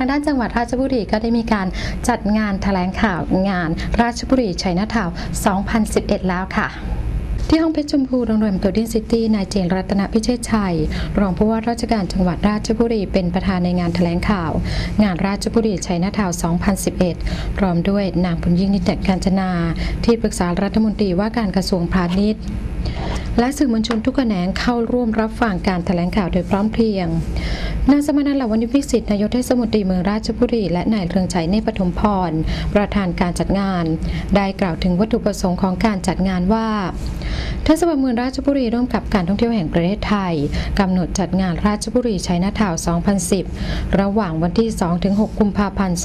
ทางด้านจังหวัดราชบุรีก็ได้มีการจัดงานแถลงข่าวงาน ราชบุรีชัยนาทาว 2011 แล้วค่ะที่ห้องเพชรชมพูโรงแรมโกลเด้นซิตี้ นายเจนรัตนพิเชษชัย รองผู้ว่าราชการจังหวัดราชบุรี เป็นประธานในงานแถลงข่าว งานราชบุรีชัยนาทาว 2011 พร้อมด้วยนางบุญยิ่งนิตการจนา ที่ปรึกษารัฐมนตรีว่าการกระทรวงพาณิชย์และสื่อมวลชนทุกแขนงเข้าร่วมรับฟังการแถลงข่าวโดยพร้อมเพรียงนางสมนันท์เหลาวณิพิสิทธิ์นายกเทศมนตรีเมืองราชบุรีและนายเรืองชัยเนปฐมพร ประธานการจัดงาน ได้กล่าวถึงวัตถุประสงค์ของการจัดงานว่า ทศบาลเมืองราชบุรีร่วมกับการท่องเที่ยวแห่งประเทศไทยกำหนดจัดงานราชบุรีชัยนาทาว์2010 ระหว่างวันที่ 2-6 กุมภาพันธ์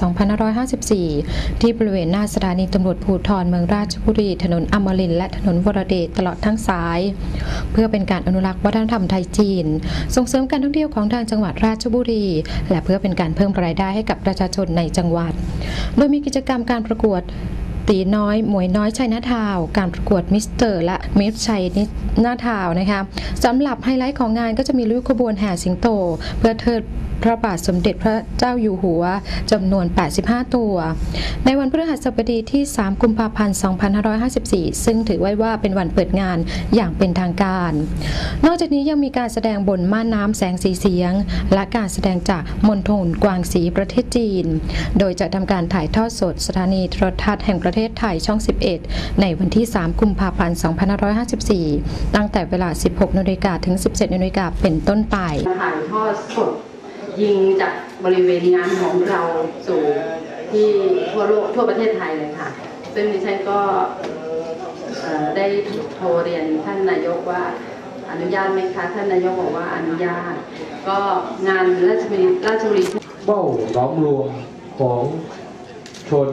2554 ที่บริเวณหน้าสถานีตำรวจภูธรเมืองราชบุรี ถนนอมรินและถนนวรเดชตลอดทั้งสาย เพื่อเป็นการอนุรักษ์วัฒนธรรมไทยจีน ส่งเสริมการท่องเที่ยวของทางจังหวัดราชบุรี และเพื่อเป็นการเพิ่มรายได้ให้กับประชาชนในจังหวัด โดยมีกิจกรรมการประกวด ตีน้อยหมวยน้อยชัยนาทาว การประกวดมิสเตอร์ และมิสชัยนาทาวน์นะคะสำหรับไฮไลท์ของงานก็จะมีริ้วขบวนแห่สิงโต เพื่อเทิดพระบาทสมเด็จพระเจ้าอยู่หัวจำนวน 85 ตัว ในวันพฤหัสบดีที่ 3 กุมภาพันธ์ 2554 ซึ่งถือไว้ว่าเป็นวันเปิดงานอย่างเป็นทางการ นอกจากนี้ยังมีการแสดงบนม่านน้ำแสงสีเสียง และการแสดงจากมณฑลกวางสีประเทศจีน โดยจะทำการถ่ายทอดสดสถานีโทรทัศน์แห่งประเทศไทยช่อง 11 ในวันที่ 3 กุมภาพันธ์ 2554 ตั้งแต่เวลา 16นาฬิกาถึง 17นาฬิกาเป็นต้นไปถ่ายทอดสดยิงจากบริเวณงานของเราสู่ที่ทั่วโลกทั่วประเทศไทยเลยค่ะ ซึ่งดิฉันก็เอ่อได้โทรเรียนท่านนายกว่าอนุญาตไหมคะท่านนายกบอกว่าอนุญาต ก็งานราชบุรีราชบุรีเป้าหลอมรวมของชน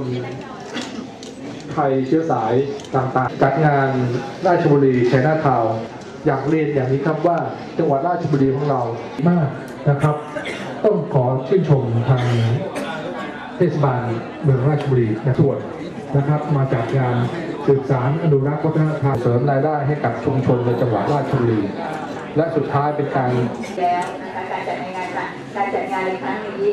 ไทยเชื้อสายต่างๆ จัดงานราชบุรีชัยนาทาวอยากเรียนอย่างนี้ครับว่าจังหวัดราชบุรีของเรามากนะครับ ต้องขอชื่นชมทางเทศบาลเมืองราชบุรีนะส่วนนะครับ มาจากงานสืบสารอนุรักษ์วัฒนธรรมเสริมรายได้ให้กับชุมชนในจังหวัดราชบุรี และสุดท้ายเป็นการแล้วนะคะการจัดงานการจัดงานในครั้งนี้